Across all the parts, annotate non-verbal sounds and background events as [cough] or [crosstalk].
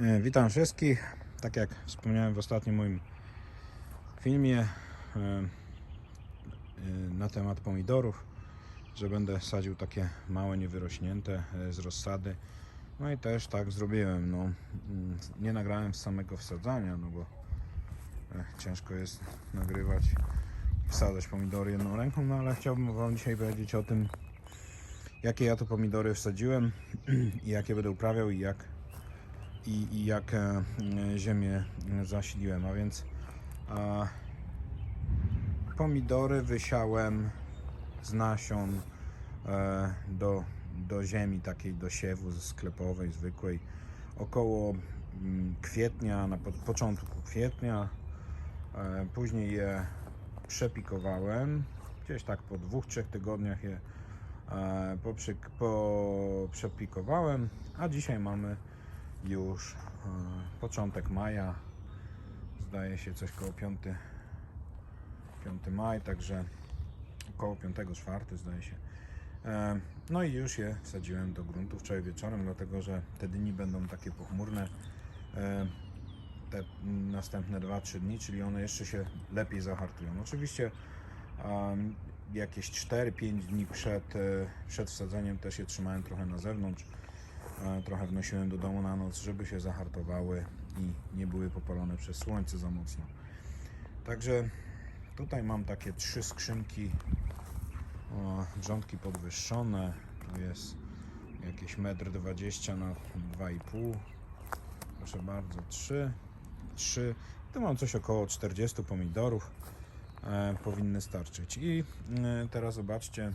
E, Witam wszystkich. Tak jak wspomniałem w ostatnim moim filmie e, e, na temat pomidorów, że będę sadził takie małe, niewyrośnięte z rozsady. No i też tak zrobiłem. No, mm, nie nagrałem z samego wsadzania, no bo ciężko jest nagrywać wsadzać pomidory jedną ręką, no ale chciałbym Wam dzisiaj powiedzieć o tym, jakie ja tu pomidory wsadziłem [clears throat] i jakie będę uprawiał i jak i, i jak e, ziemię zasiliłem, a więc a, pomidory wysiałem z nasion e, do, do ziemi takiej do siewu sklepowej, zwykłej. Około mm, kwietnia, na po, początku kwietnia e, później je przepikowałem. Gdzieś tak po dwóch, trzech tygodniach je e, po, przepikowałem, a dzisiaj mamy już e, początek maja. Zdaje się coś koło 5, 5 maj, także około 5-4 zdaje się. E, No i już je wsadziłem do gruntu wczoraj wieczorem, dlatego że te dni będą takie pochmurne. e, Te następne 2-3 dni, czyli one jeszcze się lepiej zahartują. Oczywiście jakieś 4-5 dni przed, przed wsadzeniem też je trzymałem trochę na zewnątrz. E, Trochę wnosiłem do domu na noc, żeby się zahartowały i nie były popalone przez słońce za mocno. Także tutaj mam takie trzy skrzynki grządki podwyższone. Tu jest jakieś 1,20 m na 2,5 Proszę bardzo, 3 3 Tu mam coś około 40 pomidorów. E, powinny starczyć. I e, teraz zobaczcie,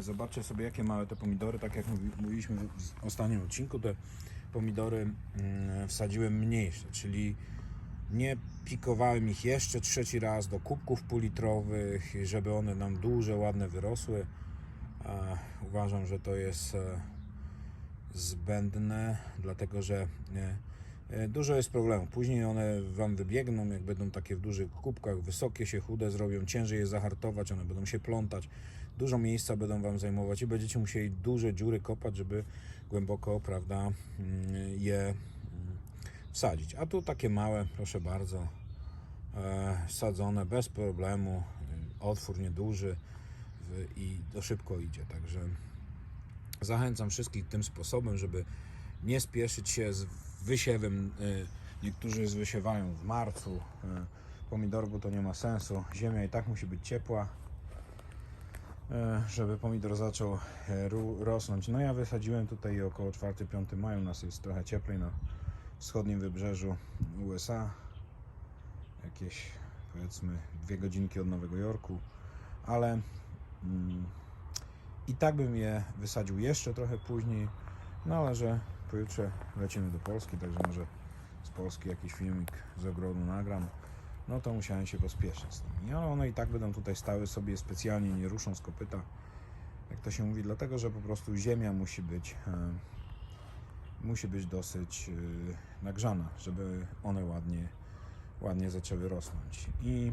Zobaczcie sobie, jakie małe te pomidory. Tak jak mówi- mówiliśmy w ostatnim odcinku, te pomidory mm, wsadziłem mniejsze, czyli nie pikowałem ich jeszcze trzeci raz do kubków półlitrowych, żeby one nam duże, ładne wyrosły. E, Uważam, że to jest e, zbędne, dlatego że e, e, dużo jest problemów. Później one Wam wybiegną, jak będą takie w dużych kubkach, wysokie się, chude zrobią, ciężej je zahartować, one będą się plątać, dużo miejsca będą Wam zajmować i będziecie musieli duże dziury kopać, żeby głęboko, prawda, mm, je mm, wsadzić. A tu takie małe, proszę bardzo, e, sadzone bez problemu, e, otwór nieduży i to szybko idzie, także zachęcam wszystkich tym sposobem, żeby nie spieszyć się z wysiewem. Y, Niektórzy wysiewają w marcu. y, Pomidor, bo to nie ma sensu. Ziemia i tak musi być ciepła, y, żeby pomidor zaczął ru- rosnąć. No ja wysadziłem tutaj około 4-5 maja. U nas jest trochę cieplej na wschodnim wybrzeżu USA. Jakieś powiedzmy dwie godzinki od Nowego Jorku, ale mm, i tak bym je wysadził jeszcze trochę później, no ale że pojutrze lecimy do Polski, także może z Polski jakiś filmik z ogrodu nagram, no to musiałem się pospieszyć z tym. No one i tak będą tutaj stały sobie specjalnie, nie ruszą z kopyta, jak to się mówi, dlatego że po prostu ziemia musi być, e, musi być dosyć e, nagrzana, żeby one ładnie, ładnie zaczęły rosnąć. I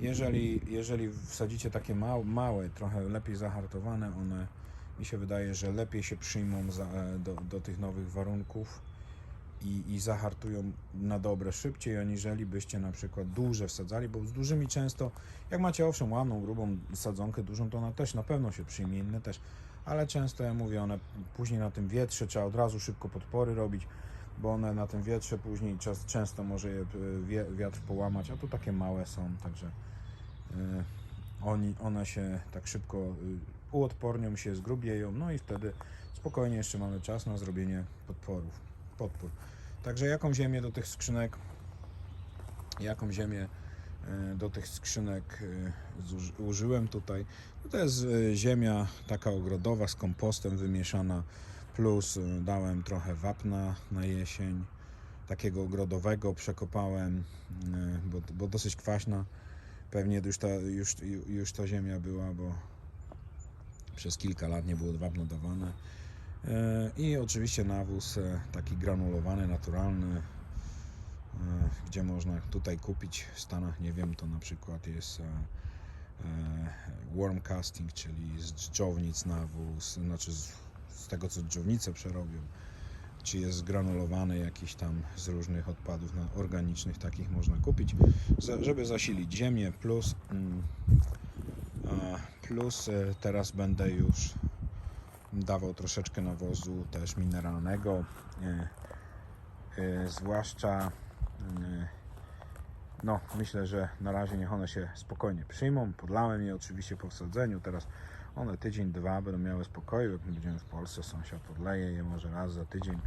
jeżeli, jeżeli wsadzicie takie małe, małe, trochę lepiej zahartowane, one mi się wydaje, że lepiej się przyjmą za, e, do, do tych nowych warunków i, i zahartują na dobre szybciej, aniżeli byście na przykład duże wsadzali, bo z dużymi często, jak macie owszem ładną, grubą sadzonkę dużą, to ona też na pewno się przyjmie, inne też, ale często ja mówię, one później na tym wietrze trzeba od razu szybko podpory robić, bo one na tym wietrze później czas, często może je e, wiatr połamać, a tu takie małe są, także e, oni, one się tak szybko y, uodpornią się, zgrubieją, no i wtedy spokojnie jeszcze mamy czas na zrobienie podporów, podpór. Także jaką ziemię do tych skrzynek, jaką ziemię e, do tych skrzynek e, użyłem tutaj. No To jest e, ziemia taka ogrodowa z kompostem wymieszana, plus dałem trochę wapna na jesień, takiego ogrodowego przekopałem, bo, bo dosyć kwaśna. Pewnie już ta, już, już ta ziemia była, bo przez kilka lat nie było wapno dawane. E, I oczywiście nawóz e, taki granulowany, naturalny, e, gdzie można tutaj kupić w Stanach, nie wiem, to na przykład jest worm casting, czyli z dżdżownic nawóz, znaczy z, z tego co dżdżownice przerobią. czy jest zgranulowany jakiś tam z różnych odpadów na- organicznych, takich można kupić, żeby zasilić ziemię, plus, mm, plus teraz będę już dawał troszeczkę nawozu też mineralnego, e, e, zwłaszcza e, no, myślę, że na razie niech one się spokojnie przyjmą. Podlałem je oczywiście po wsadzeniu. Teraz one tydzień, dwa będą miały spokoju. Jak my będziemy w Polsce, sąsiad podleje je może raz za tydzień.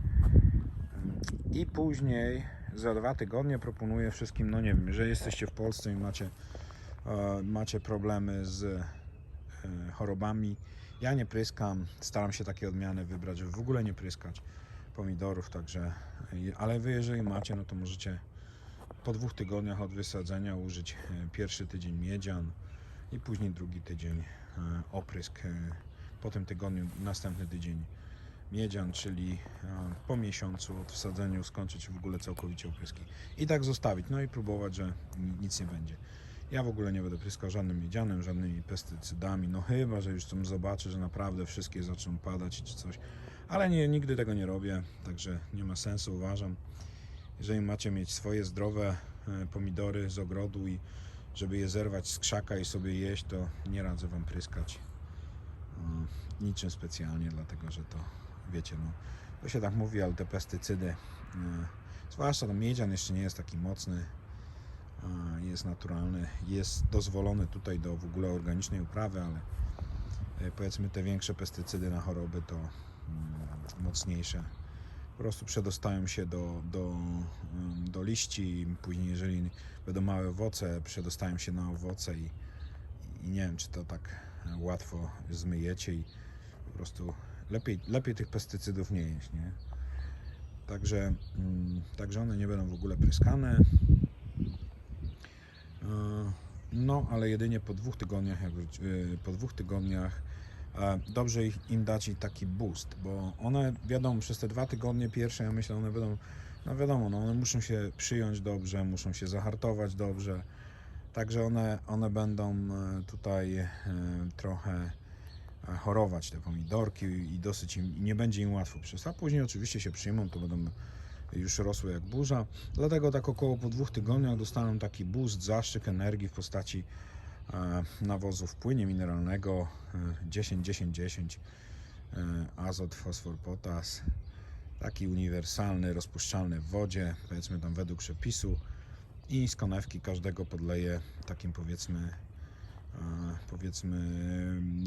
I później za dwa tygodnie proponuję wszystkim, no nie wiem, że jesteście w Polsce i macie, macie problemy z chorobami. Ja nie pryskam, staram się takie odmiany wybrać, żeby w ogóle nie pryskać pomidorów, także, ale wy jeżeli macie, no to możecie po dwóch tygodniach od wysadzenia użyć e, pierwszy tydzień miedzian i później drugi tydzień e, oprysk. e, Po tym tygodniu następny tydzień miedzian, czyli po miesiącu od wsadzenia skończyć w ogóle całkowicie opryski. I tak zostawić, no i próbować, że ni- nic nie będzie. Ja w ogóle nie będę pryskał żadnym miedzianem, żadnymi pestycydami, no chyba, że już tam zobaczę, że naprawdę wszystkie zaczną padać czy coś. Ale nie, nigdy tego nie robię, także nie ma sensu, uważam. Jeżeli macie mieć swoje zdrowe e, pomidory z ogrodu i żeby je zerwać z krzaka i sobie jeść, to nie radzę Wam pryskać e, niczym specjalnie, dlatego że to, wiecie, no, to się tak mówi, ale te pestycydy, e, zwłaszcza ten miedzian jeszcze nie jest taki mocny, jest naturalny, jest dozwolony tutaj do w ogóle organicznej uprawy, ale e, powiedzmy te większe pestycydy na choroby to mm, mocniejsze po prostu przedostają się do, do, ym, do liści, później jeżeli będą małe owoce, przedostają się na owoce i, i nie wiem, czy to tak e, łatwo zmyjecie i po prostu lepiej, lepiej tych pestycydów nie jeść, nie? Także, mm, także one nie będą w ogóle pryskane. E, No, ale jedynie po dwóch tygodniach, jak, e, po dwóch tygodniach e, dobrze im dać taki boost, bo one, wiadomo, przez te dwa tygodnie pierwsze, ja myślę, one będą, no wiadomo, no one muszą się przyjąć dobrze, muszą się zahartować dobrze, także one, one będą tutaj trochę chorować, te pomidorki i dosyć im, i nie będzie im łatwo przez, a później oczywiście się przyjmą, to będą już rosły jak burza, dlatego tak około po dwóch tygodniach dostaną taki boost, zastrzyk energii w postaci e, nawozu w płynie mineralnego e, 10-10-10 e, azot, fosfor, potas. Taki uniwersalny, rozpuszczalny w wodzie powiedzmy tam według przepisu. I z konewki każdego podleję takim powiedzmy e, powiedzmy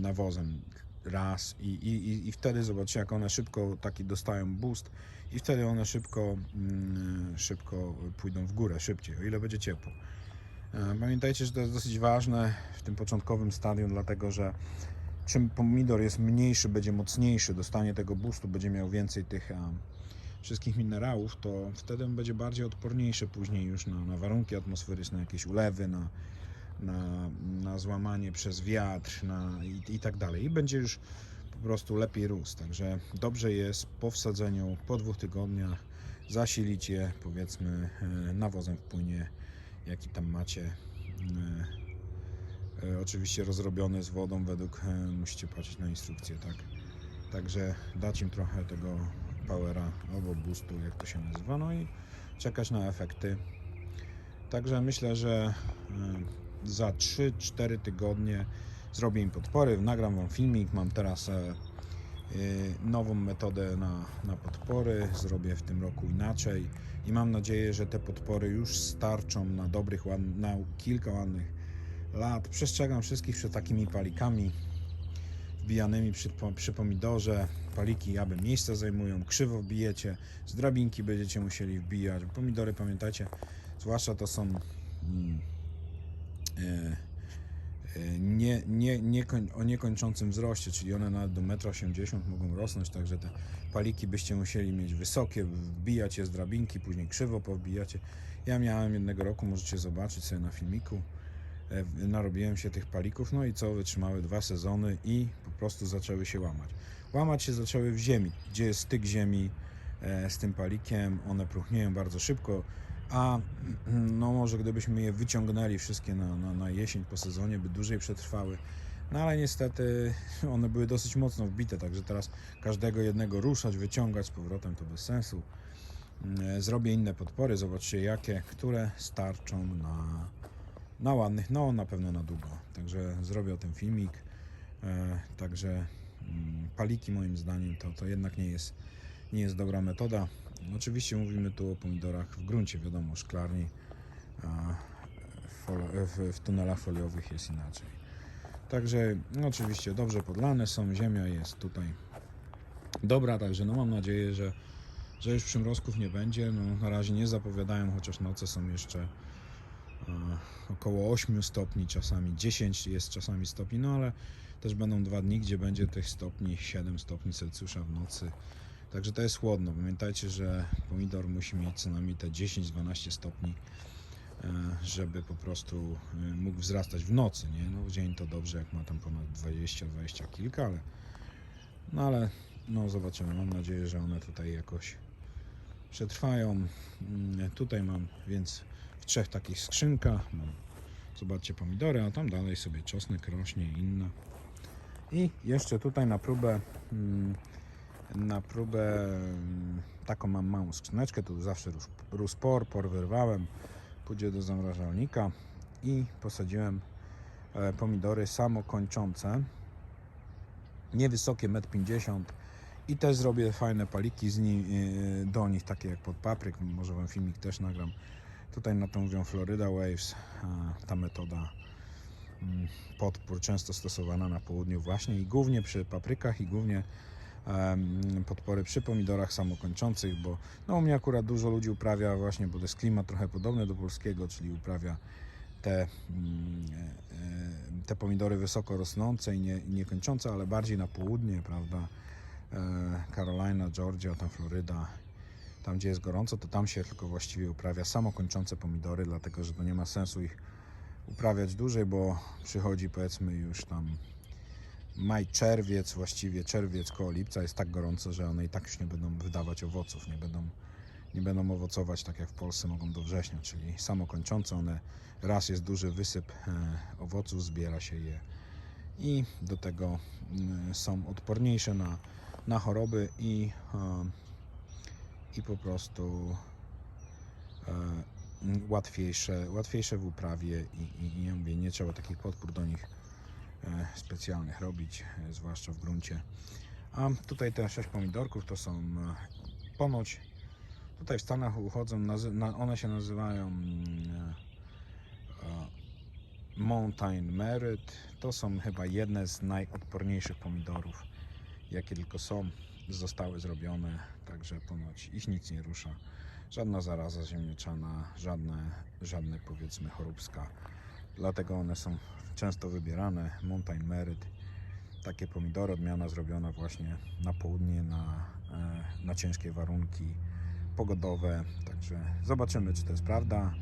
nawozem raz i, i, i- wtedy zobaczycie jak one szybko taki dostają boost i wtedy one szybko mm, szybko pójdą w górę szybciej, o ile będzie ciepło. E, Pamiętajcie, że to jest dosyć ważne w tym początkowym stadium, dlatego że czym pomidor jest mniejszy, będzie mocniejszy, dostanie tego boostu, będzie miał więcej tych a, wszystkich minerałów, to wtedy on będzie bardziej odporniejszy później już na, na warunki atmosferyczne, jakieś ulewy, na, na, na złamanie przez wiatr na, i, i tak dalej. I będzie już po prostu lepiej rósł. Także dobrze jest po wsadzeniu, po dwóch tygodniach zasilić je powiedzmy e, nawozem w płynie, jaki tam macie. E, e, Oczywiście rozrobione z wodą według, musicie patrzeć na instrukcję, tak? Także dać im trochę tego powera albo boostu, jak to się nazywa, no i czekać na efekty. Także myślę, że za 3-4 tygodnie zrobię im podpory, nagram Wam filmik, mam teraz e, e, nową metodę na, na podpory, zrobię w tym roku inaczej i mam nadzieję, że te podpory już starczą na dobrych, na kilka ładnych lat. Przestrzegam wszystkich przed takimi palikami wbijanymi przy, przy pomidorze. Paliki aby miejsca zajmują, krzywo wbijecie, z drabinki będziecie musieli wbijać. Pomidory pamiętajcie, zwłaszcza to są mm, nie, nie, nie koń, o niekończącym wzroście, czyli one nawet do 1,80 m mogą rosnąć, także te paliki byście musieli mieć wysokie, wbijać je z drabinki, później krzywo powbijacie. Ja miałem jednego roku, możecie zobaczyć sobie na filmiku, e, narobiłem się tych palików, no i co, wytrzymały dwa sezony i po prostu zaczęły się łamać. Łamać się zaczęły w ziemi, gdzie jest styk ziemi e, z tym palikiem, one próchnieją bardzo szybko, a no może gdybyśmy je wyciągnęli wszystkie na, na, na jesień po sezonie, by dłużej przetrwały, No ale niestety one były dosyć mocno wbite, także teraz każdego jednego ruszać, wyciągać z powrotem to bez sensu. Mm, Zrobię inne podpory, zobaczcie jakie, które starczą na, na ładnych, no na pewno na długo. Także zrobię o tym filmik. E, Także mm, paliki moim zdaniem to, to jednak nie jest, nie jest dobra metoda. Oczywiście mówimy tu o pomidorach w gruncie, wiadomo, szklarni, a w, tunelach foliowych jest inaczej. Także no, oczywiście dobrze podlane są, ziemia jest tutaj dobra, także no mam nadzieję, że, że już przymrozków nie będzie. No, na razie nie zapowiadają, chociaż noce są jeszcze e, około 8 stopni, czasami 10 jest czasami stopni, no ale też będą dwa dni, gdzie będzie tych stopni 7 stopni Celsjusza w nocy. Także to jest chłodno. Pamiętajcie, że pomidor musi mieć co najmniej te 10-12 stopni, e, żeby po prostu e, mógł wzrastać w nocy. Nie? No, w dzień to dobrze, jak ma tam ponad 20-20 kilka, ale no ale no zobaczymy. Mam nadzieję, że one tutaj jakoś przetrwają. Mm, Tutaj mam więc w trzech takich skrzynkach. Mam, zobaczcie pomidory, a tam dalej sobie czosnek rośnie i inne. I jeszcze tutaj na próbę mm, na próbę mm, taką mam małą skrzyneczkę, tu zawsze rósł, por, por wyrwałem, pójdzie do zamrażalnika i posadziłem e, pomidory samokończące, niewysokie 1,50 m i też zrobię fajne paliki z ni, e, do nich, takie jak pod papryk, może wam filmik też nagram. Tutaj na to mówią Florida Waves, a ta metoda mm, podpór często stosowana na południu właśnie i głównie przy paprykach i głównie podpory przy pomidorach samokończących, bo no u mnie akurat dużo ludzi uprawia właśnie, bo to jest klimat trochę podobny do polskiego, czyli uprawia te, mm, e, e, te pomidory wysoko rosnące i nie, i niekończące, ale bardziej na południe, prawda? E, Carolina, Georgia, tam Floryda, tam gdzie jest gorąco, to tam się tylko właściwie uprawia samokończące pomidory, dlatego że to nie ma sensu ich uprawiać dłużej, bo przychodzi powiedzmy już tam maj, czerwiec, właściwie czerwiec koło lipca jest tak gorąco, że one i tak już nie będą wydawać owoców, nie będą, nie będą owocować tak jak w Polsce mogą do września, czyli samokończące one, raz jest duży wysyp e, owoców, zbiera się je i do tego mm, są odporniejsze na, na choroby i, e, i po prostu e, łatwiejsze, łatwiejsze w uprawie i, i, i ja mówię, nie trzeba takich podpór do nich e, specjalnych robić, e, zwłaszcza w gruncie. A tutaj te 6 pomidorków to są e, ponoć tutaj w Stanach uchodzą, one się nazywają mm, e, e, Mountain Merit. To są chyba jedne z najodporniejszych pomidorów, jakie tylko są. Zostały zrobione, także ponoć ich nic nie rusza. Żadna zaraza ziemniaczana, żadne, żadne powiedzmy choróbska. Dlatego one są często wybierane. Mountain Merit. Takie pomidory, odmiana zrobiona właśnie na południe, na, e, na ciężkie warunki pogodowe. Także zobaczymy, czy to jest prawda.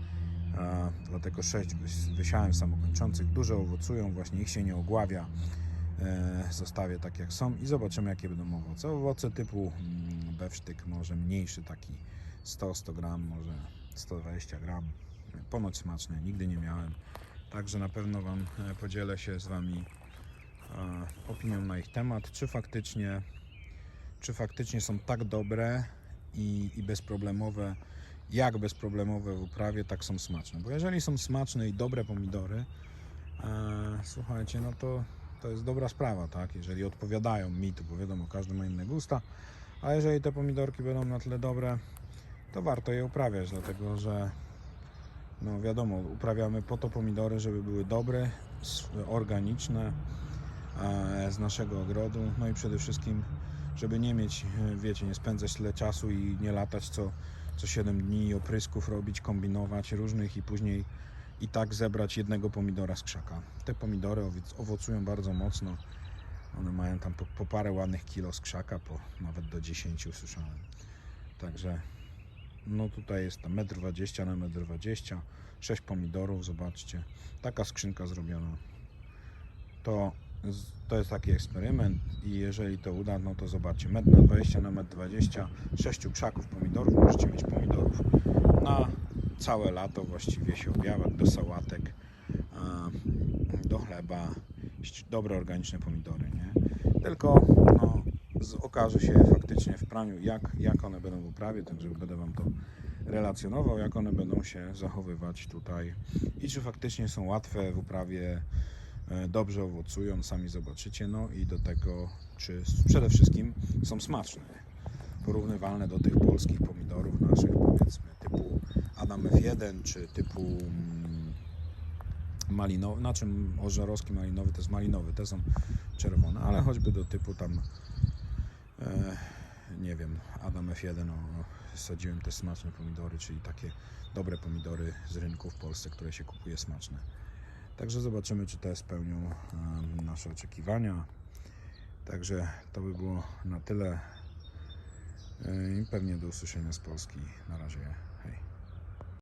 E, Dlatego 6 wysiałem samokończących. Dużo owocują, właśnie ich się nie ogławia. E, Zostawię tak jak są i zobaczymy, jakie będą owoce. Owoce typu mm, bewsztyk, może mniejszy, taki 100-100 gram, może 120 gram. Ponoć smaczne, nigdy nie miałem. Także na pewno Wam e, podzielę się z Wami e, opinią na ich temat, czy faktycznie, czy faktycznie są tak dobre i, i bezproblemowe, jak bezproblemowe w uprawie, tak są smaczne. Bo jeżeli są smaczne i dobre pomidory, e, słuchajcie, no to to jest dobra sprawa, tak? Jeżeli odpowiadają mi, to bo wiadomo, każdy ma inne gusta, a jeżeli te pomidorki będą na tyle dobre, to warto je uprawiać, dlatego że no wiadomo, uprawiamy po to pomidory, żeby były dobre, organiczne e, z naszego ogrodu, no i przede wszystkim, żeby nie mieć, e, wiecie, nie spędzać tyle czasu i nie latać co, co 7 dni oprysków robić, kombinować różnych i później i tak zebrać jednego pomidora z krzaka. Te pomidory owocują bardzo mocno. One mają tam po, po parę ładnych kilo z krzaka, po nawet do 10 słyszałem. Także no tutaj jest tam 1,20 m na 1,20 m, 6 pomidorów, zobaczcie. Taka skrzynka zrobiona. To, to jest taki eksperyment i jeżeli to uda, no to zobaczcie, 1,20 m na 1,20 m, 6 krzaków pomidorów, możecie mieć pomidorów na całe lato właściwie się objawiać do sałatek, do chleba dobre organiczne pomidory, nie? Tylko no, okaże się faktycznie w praniu, jak, jak one będą w uprawie, także będę Wam to relacjonował, jak one będą się zachowywać tutaj i czy faktycznie są łatwe w uprawie, e, dobrze owocują, sami zobaczycie, no i do tego, czy przede wszystkim są smaczne, porównywalne do tych polskich pomidorów naszych, powiedzmy, typu Adam F1, czy typu mm, malinowy, na czym ożarowski malinowy, to jest malinowy, te są czerwone, ale choćby do typu tam e, nie wiem, Adam F1, no, no, sadziłem te smaczne pomidory, czyli takie dobre pomidory z rynku w Polsce, które się kupuje smaczne. Także zobaczymy, czy te spełnią em, nasze oczekiwania. Także to by było na tyle. E, pewnie do usłyszenia z Polski. Na razie.